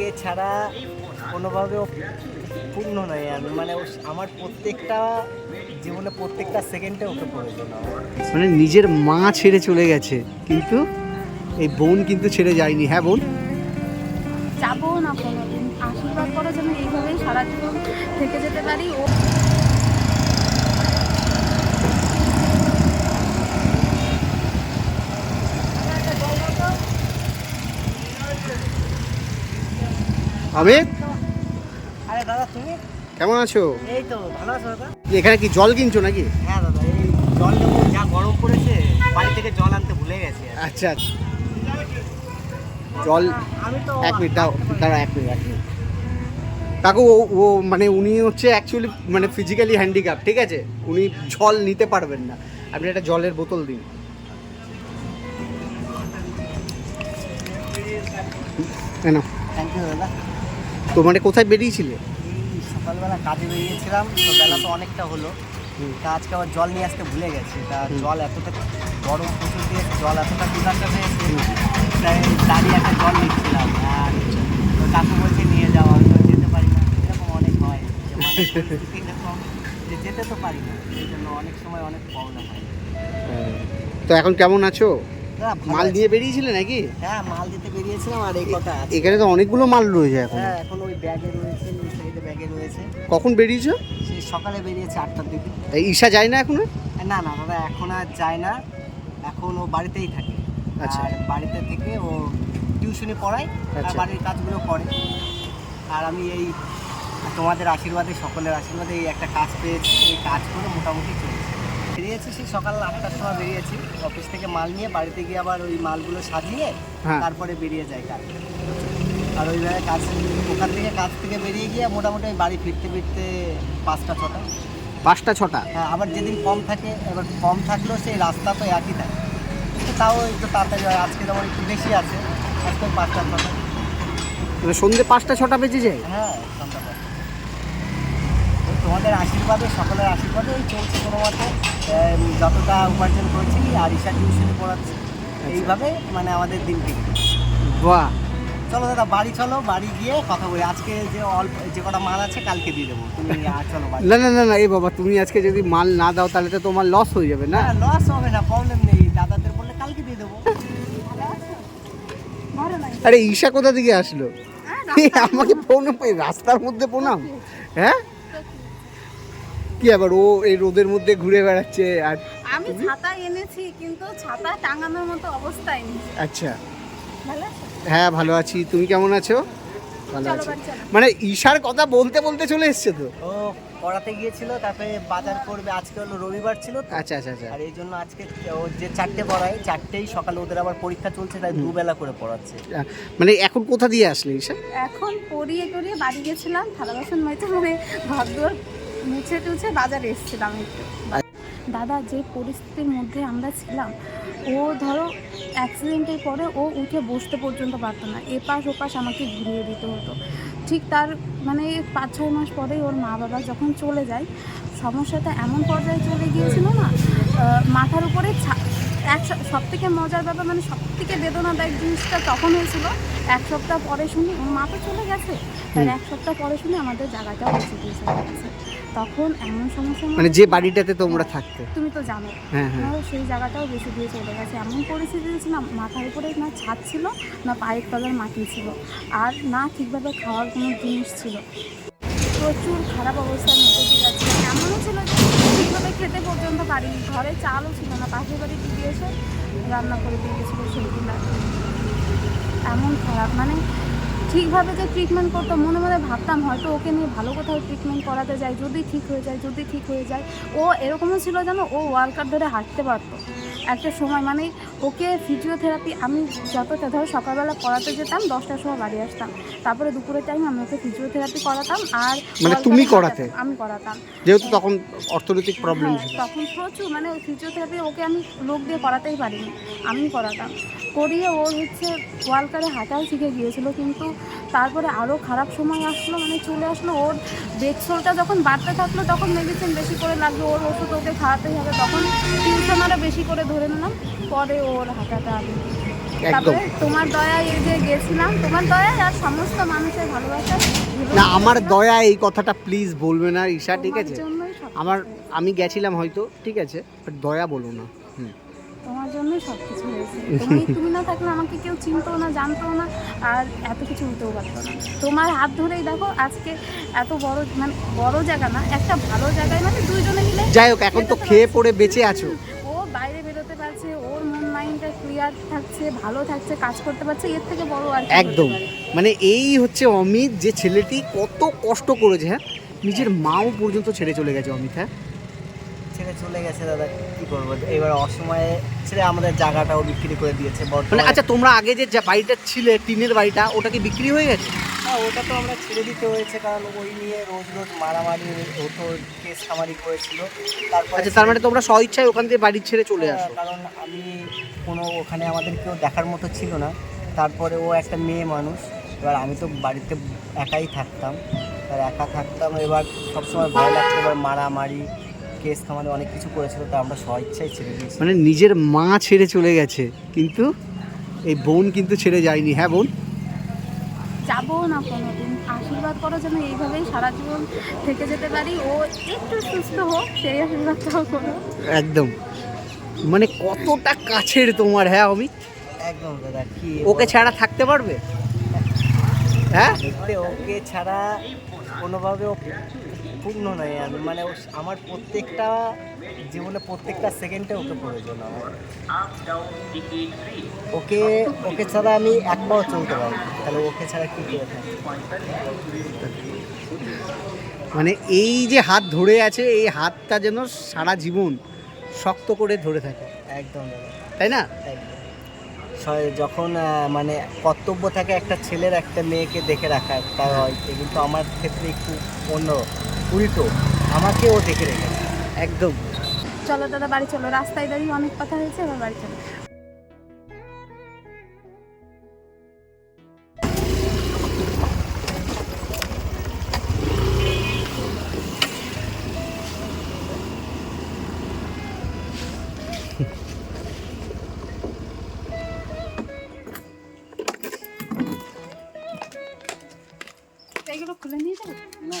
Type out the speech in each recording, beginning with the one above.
ওকে ছাড়া কোনোভাবে পূর্ণ নয় আমি। মানে ও আমার প্রত্যেকটা জীবনে প্রত্যেকটা সেকেন্ডে ওকে প্রয়োজন মানে নিজের মা ছেড়ে চলে গেছে কিন্তু এই বোন কিন্তু ছেড়ে যায়নি। হ্যাঁ বোন? যাব না কোনোদিন। আশীর্বাদ করার জন্য এইভাবেই সারা জীবন থেকে যেতে পারি। ও অমিত আরে দাদা তুমি? কেমন আছো? এই তো ভালো আছো দাদা? এখানে কি জল কিনছো নাকি? হ্যাঁ দাদা এই জল নেব যা গরম পড়েছে বাড়ি থেকে জল আনতে ভুলে গেছি আচ্ছা আচ্ছা। জল আমি তো এক মিনিট দাও দাঁড়া এক মিনিট এক মিনিট। কাকু ও ও মানে উনি হচ্ছে অ্যাকচুয়ালি মানে ফিজিক্যালি হ্যান্ডিক্যাপ ঠিক আছে? উনি জল নিতে পারবেন না। আপনি একটা জলের বোতল দিন। কেন থ্যাংক ইউ দাদা। তো মানে কোথায় বেরিয়েছিলে? সকালবেলা কাজে বেরিয়েছিলাম তো বেলা তো অনেকটা হলো। তা আজকে আবার জল নিয়ে আসতে ভুলে গেছি। তা জল এতটা গরম প্রচুর দিয়েছে জল এতটা পিপাসা পেয়েছে তাই দাঁড়িয়ে একটা জল নিচ্ছিলাম। আর কাকু বলছে নিয়ে যাওয়া আমি তো যেতে পারি না। এরকম অনেক হয় এরকম যে যেতে তো পারি না এই জন্য অনেক সময় অনেক প্রবলেম হয়। তো এখন কেমন আছো? মাল দিয়ে বেরিয়েছিলে নাকি? হ্যাঁ মাল দিতে বেরিয়েছিলাম আর এই কথা আছে। এখানে তো অনেকগুলো মাল রয়েছে এখন। হ্যাঁ এখন ওই ব্যাগে রয়েছে ওই সাইডে ব্যাগে রয়েছে। কখন বেরিয়েছো? সেই সকালে বেরিয়েছে আটটার দিকে। এই ঈশা যায় না এখনও? না না দাদা এখন আর যায় না। এখন ও বাড়িতেই থাকে। আচ্ছা। বাড়িতে থেকে ও টিউশনি পড়ায় আর আচ্ছা। বাড়ির কাজগুলো করে। আর আমি এই তোমাদের আশীর্বাদে সকলের আশীর্বাদে এই একটা কাজ পেয়েছি। এই কাজ করে মোটামুটি চলছে। বেরিয়েছি সেই সকাল আটটার সময় বেরিয়েছি। অফিস থেকে মাল নিয়ে বাড়িতে গিয়ে আবার ওই মালগুলো সাজিয়ে হ্যাঁ। তারপরে বেরিয়ে যায় কাজ আর ওইভাবে কাজ ওখান থেকে কাজ থেকে বেরিয়ে গিয়ে মোটামুটি ওই বাড়ি ফিরতে ফিরতে পাঁচটা ছটা। পাঁচটা ছটা? হ্যাঁ আবার যেদিন কম থাকে এবার কম থাকলেও সেই রাস্তা তো একই থাকে। তাও একটু তাড়াতাড়ি হয় আজকে যেমন একটু বেশি আছে আজকে পাঁচটা ছটা। মানে সন্ধ্যে পাঁচটা ছটা বেজে যায়? হ্যাঁ সন্ধ্যা পাঁচটা। তোমাদের আশীর্বাদে সকলের আশীর্বাদে ওই চলছে কোনো মতে। যতটা উপার্জন করছি আর ঈশা টিউশনে পড়াচ্ছি এইভাবে মানে আমাদের দিন কেটে বাহ! চলো দাদা বাড়ি চলো বাড়ি গিয়ে কথা বলি। আজকে যে অল্প যে কটা মাল আছে কালকে দিয়ে দেবো। তুমি আর চলো না না না না এই বাবা তুমি আজকে যদি মাল না দাও তাহলে তো তোমার লস হয়ে যাবে না? লস হবে না প্রবলেম নেই। দাদাদের বললে কালকে দিয়ে দেবো। আরে ঈশা কোথা থেকে আসলো? হ্যাঁ, আমাকে প্রণাম এই রাস্তার মধ্যে প্রণাম। হ্যাঁ? কি আবার ও এই রোদের মধ্যে ঘুরে বেড়াচ্ছে আর আমি ছাতা এনেছি কিন্তু ছাতা টাঙানোর মতো অবস্থায় নেই। আচ্ছা। ভালো হ্যাঁ ভালো আছি। তুমি কেমন আছো? ভালো আছি। মানে ঈশার কথা বলতে বলতে চলে এসছে তো? ও পড়াতে গিয়েছিল তারপরে বাজার করবে। আজকে হলো রবিবার ছিল আচ্ছা আচ্ছা আচ্ছা। আর এই জন্য আজকে ও যে চারটে পড়ায় চারটেই সকালে ওদের আবার পরীক্ষা চলছে তাই দুবেলা করে পড়াচ্ছে। মানে এখন কোথা দিয়ে আসলে ঈশা? এখন পড়িয়ে টরিয়ে বাড়ি গেছিলাম থালা বাসন মেজে মানে দুয়ার মুছে টুছে বাজারে এসেছিলাম একটু। দাদা যে পরিস্থিতির মধ্যে আমরা ছিলাম ও ধরো অ্যাক্সিডেন্টের পরে ও উঠে বসতে পর্যন্ত পারতো না। এপাশ ওপাশ আমাকে ঘুরিয়ে দিতে হতো। ঠিক তার মানে পাঁচ ছয় মাস পরেই ওর মা বাবা যখন চলে যায় সমস্যাটা এমন পর্যায়ে চলে গিয়েছিল না মাথার উপরে এক সব থেকে মজার ব্যাপার মানে সব থেকে বেদনাদায়ক জিনিসটা তখন হয়েছিল এক সপ্তাহ পরে শুনি ওর মা তো চলে গেছে তার এক সপ্তাহ পরে শুনি আমাদের জায়গাটাও বেঁচে দিয়ে চলে গেছে তখন এমন সমস্যা মানে যে বাড়িটাতে তোমরা থাকতে। তুমি তো জানো। হ্যাঁ হ্যাঁ। সেই জায়গাটাও বেশি দিয়ে চলে গেছে। এমন পরিস্থিতি ছিল না মাথার উপরে না ছাদ ছিল না পায়ের তলার মাটি ছিল আর না ঠিকভাবে খাওয়ার কোনো জিনিস ছিল। প্রচুর খারাপ অবস্থার মধ্যে দিয়ে যাচ্ছে। এমনও ছিল যে ঠিকভাবে খেতে পর্যন্ত পারিনি। ঘরে চালও ছিল না পাশের বাড়ি দিদি এসে রান্না করে দিয়ে গেছিল সেইদিন এমন খারাপ মানে ঠিকভাবে যে ট্রিটমেন্ট করতো, মনে মনে ভাবতাম হয়তো ওকে নিয়ে ভালো কোথাও ট্রিটমেন্ট করাতে যায়, যদি ঠিক হয়ে যায়, যদি ঠিক হয়ে যায়। ও এরকমও ছিল যেন ও ওয়ার্ল্ড কাপ ধরে হাঁটতে পারতো। একটা সময় মানে ওকে ফিজিওথেরাপি আমি যতটা ধরো সকালবেলা করাতে যেতাম দশটার সময় বাড়ি আসতাম তারপরে দুপুরের টাইম আমি ওকে ফিজিওথেরাপি করাতাম আর মানে তুমি। করাতে? আমি করাতাম যেহেতু তখন অর্থনৈতিক প্রবলেম হ্যাঁ, ছিল তখন প্রচুর মানে ফিজিওথেরাপি ওকে আমি লোক দিয়ে করাতেই পারিনি আমি করাতাম করিয়ে ওর হচ্ছে ওয়ালকারে হাঁটাও শিখে গিয়েছিল কিন্তু তারপরে আরও খারাপ সময় আসলো মানে চলে আসলো। ওর বেডসোলটা যখন বাড়তে থাকল তখন মেডিসিন বেশি করে লাগল। ওর ওষুধ ওকে খাওয়াতেই হবে তখন টিউশন আরও বেশি করে ধরে নিলাম পরে ওর হাঁটাটা আমি তারপরে তোমার দয়ায় এই যে গেছিলাম তোমার দয়ায় আর সমস্ত মানুষের ভালোবাসা। না আমার দয়া এই কথাটা প্লিজ বলবে না ঈশা ঠিক আছে? আমার আমি গেছিলাম হয়তো ঠিক আছে? বাট দয়া বলো না। হুম। তোমার জন্যই সব কিছু হয়েছে। তুমি তুমি না থাকলে আমাকে কেউ চিনতো না জানতো না আর এত কিছু হতেও পারতো না। তোমার হাত ধরেই দেখো আজকে এত বড় মানে বড় জায়গা না একটা ভালো জায়গায় মানে দুইজনে মিলে যাই হোক এখন তো খেয়ে পড়ে বেঁচে আছো। ও বাইরে বেরোতে পারছে ওর মন মাইন্ডটা ক্লিয়ার থাকছে ভালো থাকছে কাজ করতে পারছে এর থেকে বড় আর একদম। মানে এই হচ্ছে অমিত যে ছেলেটি কত কষ্ট করেছে হ্যাঁ? নিজের মাও পর্যন্ত ছেড়ে চলে গেছে অমিত হ্যাঁ? ছেড়ে চলে গেছে দাদা কি করব? এবার অসময়ে ছেড়ে আমাদের জায়গাটাও বিক্রি করে দিয়েছে মানে আচ্ছা তোমরা আগে যে যা বাড়িটা ছিলে টিনের বাড়িটা ওটা কি বিক্রি হয়ে গেছে? হ্যাঁ ওটা তো আমরা ছেড়ে দিতে হয়েছে কারণ ওই নিয়ে রোজ রোজ মারামারি হতো কেস খামারি করেছিল। তারপর আচ্ছা তার মানে তোমরা স্বইচ্ছায় ওখান থেকে বাড়ি ছেড়ে চলে আসো? কারণ আমি কোনো ওখানে আমাদের কেউ দেখার মতো ছিল না। তারপরে ও একটা মেয়ে মানুষ এবার আমি তো বাড়িতে একাই থাকতাম। এবার একা থাকতাম এবার সবসময় ভয় লাগতো এবার মারামারি কেস খামারি অনেক কিছু করেছিল তা আমরা স্বইচ্ছাই ছেড়ে দিয়েছি। মানে নিজের মা ছেড়ে চলে গেছে কিন্তু এই বোন কিন্তু ছেড়ে যায়নি। হ্যাঁ বোন? যাব না কোনোদিন। আশীর্বাদ করো যেন এইভাবেই সারা জীবন থেকে যেতে পারি। ও একটু সুস্থ হোক সেই আশীর্বাদটাও করো একদম। মানে কতটা কাছের তোমার হ্যাঁ অমিত? একদম দাদা কি ওকে ছাড়া থাকতে পারবে? হ্যাঁ? ওকে ছাড়া কোনোভাবে ও পূর্ণ নয়। আমি মানে আমার প্রত্যেকটা জীবনে প্রত্যেকটা সেকেন্ডে ওকে প্রয়োজন আমার। ওকে ওকে ছাড়া আমি এক পাও চলতে পারি তাহলে ওকে ছাড়া কি করে থাকি মানে এই যে হাত ধরে আছে এই হাতটা যেন সারা জীবন শক্ত করে ধরে থাকে। একদম তাই না? যখন মানে কর্তব্য থাকে একটা ছেলের একটা মেয়েকে দেখে রাখার তার হয়তো কিন্তু আমার ক্ষেত্রে একটু অন্য উল্টো আমাকে ও দেখে রেখেছে একদম। চলো দাদা বাড়ি চলো। রাস্তায় দাঁড়িয়ে অনেক কথা হয়েছে এবার বাড়ি চলো। এইগুলো খুলে নিয়ে যাব? না।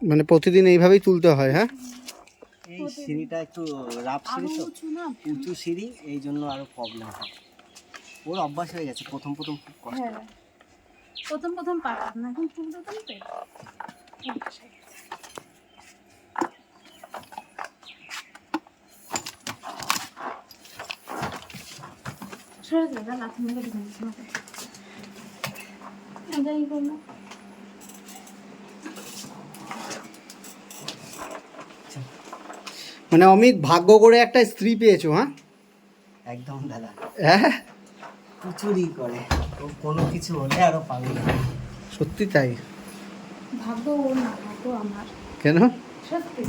মানে প্রতিদিন এইভাবেই তুলতে হয় হ্যাঁ এই সিঁড়িটা একটু রাফ সিঁড়ি তো উঁচু না উঁচু সিঁড়ি এই জন্য আরও প্রবলেম হয় ওর অভ্যাস হয়ে গেছে প্রথম প্রথম খুব কষ্ট হ্যাঁ প্রথম প্রথম পারতাম না এখন তুলতে তুলতে। সরে যাবে লাথি মেরে। এটাই মানে অমিত ভাগ্য করে একটা স্ত্রী পেয়েছ হ্যাঁ? একদম দাদা। হ্যাঁ? প্রচুরই করে। ও কোনো কিছু হলে আরও হয়। সত্যি তাই? ভাগ্য ও না ভাগ্য আমার। কেন? সত্যি।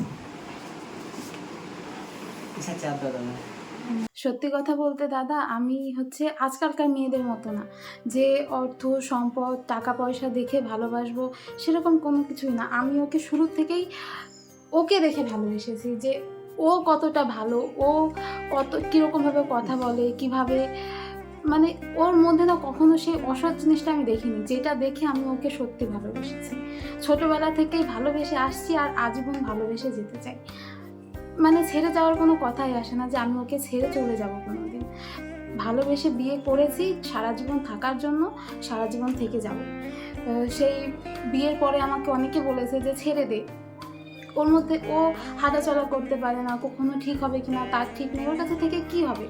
চাপ দাদা? না সত্যি কথা বলতে দাদা আমি হচ্ছে আজকালকার মেয়েদের মতো না। যে অর্থ সম্পদ টাকা পয়সা দেখে ভালোবাসবো সেরকম কোনো কিছুই না। আমি ওকে শুরু থেকেই ওকে দেখে ভালোবেসেছি যে ও কতটা ভালো? ও কত কীরকমভাবে কথা বলে, কীভাবে মানে ওর মধ্যে না কখনো সেই অসৎ জিনিসটা আমি দেখিনি, যেটা দেখে আমি ওকে সত্যি ভালোবেসেছি। ছোটবেলা থেকেই ভালোবেসে আসছি আর আজীবন ভালোবেসে যেতে চাই। মানে ছেড়ে যাওয়ার কোনো কথাই আসে না যে আমি ওকে ছেড়ে চলে যাব কোনো দিন ভালোবেসে বিয়ে করেছি সারা জীবন থাকার জন্য, সারা জীবন থেকে যাব। সেই বিয়ের পরে আমাকে অনেকে বলেছে যে ছেড়ে দে। ওর মধ্যে ও হাঁটাচলা করতে পারে না, কখনো ঠিক হবে কি না তার ঠিক নেই ওর কাছে থেকে কি হবে?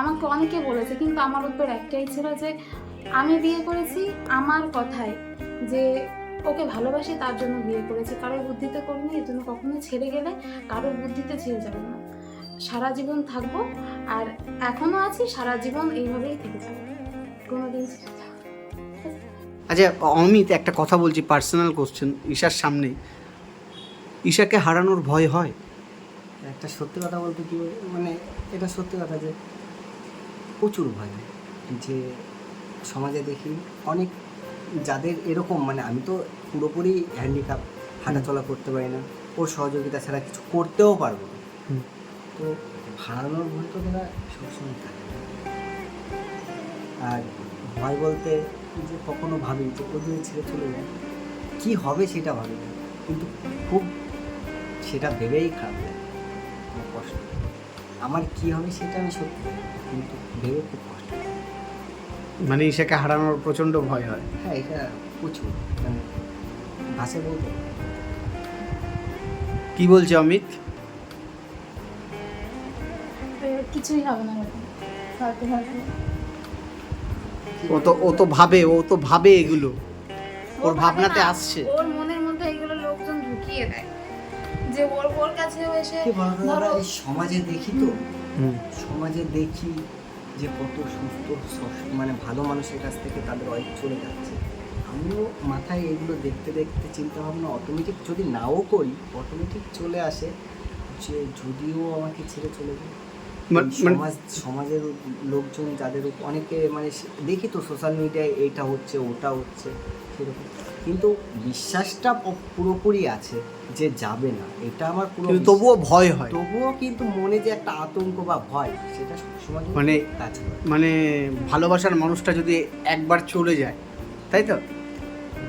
আমাকে অনেকে বলেছে, কিন্তু আমার উত্তর একটাই ছিল যে, আমি বিয়ে করেছি আমার কথায়, যে ওকে ভালোবাসি, তার জন্য বিয়ে করেছি। কারোর বুদ্ধিতে করিনি এর জন্য কখনো ছেড়ে গেলে কারোর বুদ্ধিতে ছেড়ে যাবে না। সারা জীবন থাকব, আর এখনও আছি, সারা জীবন এইভাবেই থেকে যাবে। কোনোদিন আচ্ছা অমিত একটা কথা বলছি পার্সোনাল কোশ্চেন ঈশার সামনে ঈশাকে হারানোর ভয় হয়। একটা সত্যি কথা বলতে কি মানে এটা সত্যি কথা যে প্রচুর ভয় যে সমাজে দেখি অনেক যাদের এরকম মানে আমি তো পুরোপুরি হ্যান্ডিক্যাপ হাঁটাচলা করতে পারি না। ওর সহযোগিতা ছাড়া কিছু করতেও পারব না। তো হারানোর ভয় তো তারা সবসময় থাকে। আর ভয় বলতে যে কখনো ভাবি যে ও যদি ছেড়ে চলে যায় কী হবে সেটা ভাবি না কিন্তু খুব সেটা ভেবেই খারাপ লাগে। আমার কষ্ট আমার কী হবে সেটা আমি সত্যি কিন্তু ভেবে খুব কষ্ট মানে ঈশাকে হারানোর প্রচণ্ড ভয় হয়? হ্যাঁ এটা প্রচুর। মানে ভাষায় বলতে কি বলছে অমিত? কিছুই হবে না ও তো ও তো ভাবে ও তো ভাবে এগুলো। ওর ভাবনাতে আসছে। ওর মনের মধ্যে এগুলো লোকজন ঢুকিয়ে দেয়। যে ওর ওর কাছেও এসে ধরো সমাজে দেখি তো। সমাজে দেখি যে কত সুস্থ সস- মানে ভালো মানুষের কাছ থেকে তাদের ওয়াইফ চলে যাচ্ছে। আমিও মাথায় এগুলো দেখতে দেখতে চিন্তা ভাবনা অটোমেটিক যদি নাও করি অটোমেটিক চলে আসে যে যদিও আমাকে ছেড়ে চলে যায়। মানে- মানে- সমাজ সমাজের লোকজন যাদের অনেকে মানে দেখি তো সোশ্যাল মিডিয়ায় এইটা হচ্ছে ওটা হচ্ছে সেরকম। কিন্তু বিশ্বাসটা পুরোপুরি আছে যে যাবে না। এটা আমার পুরো কিন্তু তবুও ভয় হয়। তবুও কিন্তু মনে যে একটা আতঙ্ক বা ভয় সেটা সবসময় মানে- মানে ভালোবাসার মানুষটা যদি একবার চলে যায় তাই তো?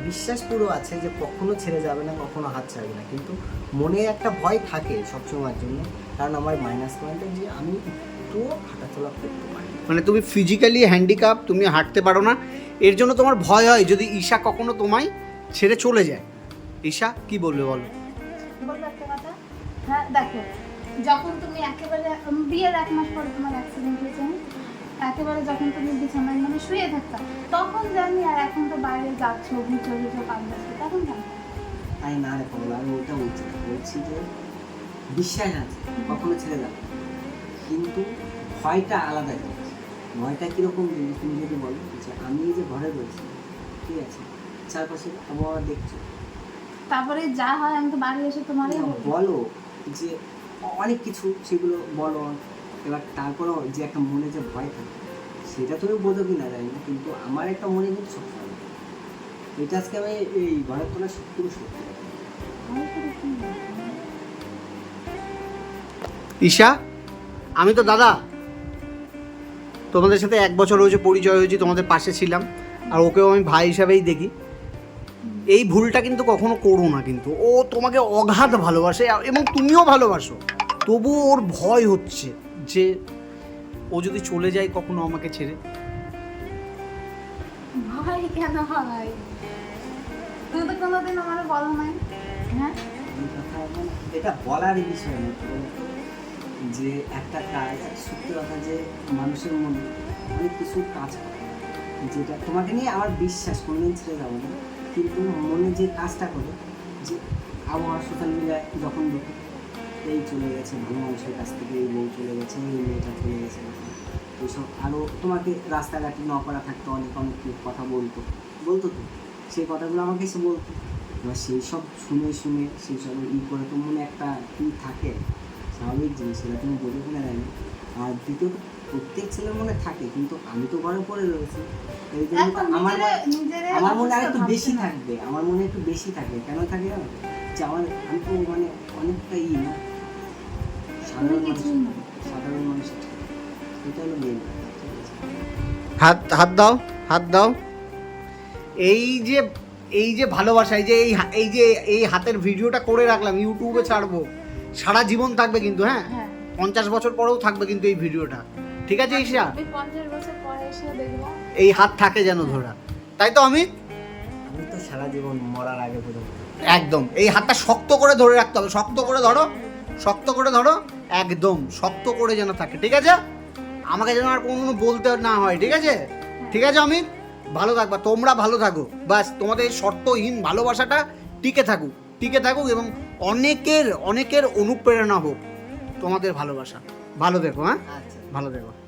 বিশ্বাস পুরো আছে যে কখনো ছেড়ে যাবে না কখনো হাত ছাড়বে না। কিন্তু মনে একটা ভয় থাকে সবসময়ের জন্য। কারণ আমার মাইনাস পয়েন্টে যে আমি একটুও হাঁটাচলা করতে পারি মানে তুমি ফিজিক্যালি হ্যান্ডিক্যাপ তুমি হাঁটতে পারো না। এর জন্য তোমার ভয় হয় যদি ঈশা কখনো তোমায় ছেড়ে চলে যায়। ঈশা কি বলবে বলো? বলব একটা কথা? হ্যাঁ দেখো যখন তুমি একেবারে বিয়ের এক মাস পরে তোমার অ্যাক্সিডেন্ট হয়েছে হ্যাঁ? একেবারে যখন তুমি বিছানায় মানে শুয়ে থাকতা তখন জানি আর এখন তো বাইরে যাচ্ছ ঘুরছো ঘুরছো কাজ যাচ্ছ তখন জানি। আমি না রে পাগল আমি ওইটা বলছি বলছি যে বিশ্বাস আছে কখনো ছেড়ে যাবে কিন্তু ভয়টা আলাদা জিনিস। ভয়টা কীরকম জিনিস তুমি যদি বলো? যে আমি এই যে ঘরে রয়েছি ঠিক আছে? চারপাশে আবহাওয়া দেখছ। তারপরে যা হয় আমি তো বাড়ি এসে তোমারই বলো। যে অনেক কিছু সেগুলো বলো। এবার তারপরেও যে একটা মনে যে ভয় থাকে সেটা তুমি বোঝো কি না জানি না কিন্তু আমার একটা মনে কিন্তু সবসময় এটা আজকে আমি এই ঘরের তোলা সত্যি সত্যি। ঈশা আমি তো দাদা। তোমাদের সাথে এক বছর হয়েছে পরিচয় হয়েছে তোমাদের পাশে ছিলাম। আর ওকেও আমি ভাই হিসাবেই দেখি। এই ভুলটা কিন্তু কখনো করো না কিন্তু। ও তোমাকে অগাধ ভালোবাসে এবং তুমিও ভালোবাসো। তবু ওর ভয় হচ্ছে যে ও যদি চলে যায় কখনো আমাকে ছেড়ে। ভাই কেন হয়? তুমি তো কোনোদিন আমার বলো নাই। হ্যাঁ? এটা বলারই বিষয় না যে একটা কাজ সত্যি কথা যে মানুষের মনে অনেক কিছু কাজ করে যেটা তোমাকে নিয়ে আমার বিশ্বাস কোনোদিন ছেড়ে যাব না। কিন্তু মনে যে কাজটা করে যে আবহাওয়া সোশ্যাল মিডিয়ায় যখন দেখি, এই চলে গেছে, ভালো মানুষের কাছ থেকে এই বউ চলে গেছে, এই মেয়েটা চলে গেছে। এইসব আরও তোমাকে রাস্তাঘাটে ন করা থাকতো, অনেক অনেক কথা বলতো। বলতো তো, সেই কথাগুলো আমাকে এসে বলতো। এবার সেই সব শুনে শুনে, সেই সব ই করে তো মনে একটা ই থাকে। স্বাভাবিক জিনিস, সেটা তুমি বলে কিনা জানি আর দ্বিতীয়ত প্রত্যেক ছেলের মনে থাকে কিন্তু আমি তো ঘরে পড়ে রয়েছি। এই জন্য আমার মনে- আমার মনে আর একটু বেশি থাকবে আমার মনে একটু বেশি থাকে। কেন থাকে জানো যে আমার আমি তো মানে অনেকটা ই না। সাধারণ মানুষ সাধারণ মানুষের এটা হলো মেন হাত হাত দাও হাত দাও। এই যে এই যে ভালোবাসা এই যে এই হা- এই যে এই হাতের ভিডিওটা করে রাখলাম ইউটিউবে ছাড়বো। সারা জীবন থাকবে কিন্তু হ্যাঁ? হ্যাঁ। পঞ্চাশ বছর পরেও থাকবে কিন্তু এই ভিডিওটা। ঠিক আছে ঈশা? আমি এই হাত থাকে যেন ধরা। তাই তো আমি তো সারা জীবন মরার আগে একদম। এই হাতটা শক্ত করে ধরে রাখতে হবে। শক্ত করে ধরো। শক্ত করে ধরো। একদম। শক্ত করে যেন থাকে। ঠিক আছে? আমাকে যেন আর কোনো বলতে না হয়। ঠিক আছে? ঠিক আছে অমিত? ভালো থাকবা। তোমরা ভালো থাকো। বাস তোমাদের এই শর্তহীন ভালোবাসাটা টিকে থাকুক। টিকে থাকুক এবং অনেকের অনেকের অনুপ্রেরণা হোক তোমাদের ভালোবাসা। ভালো দেখো হ্যাঁ? আচ্ছা। ভালো দেখো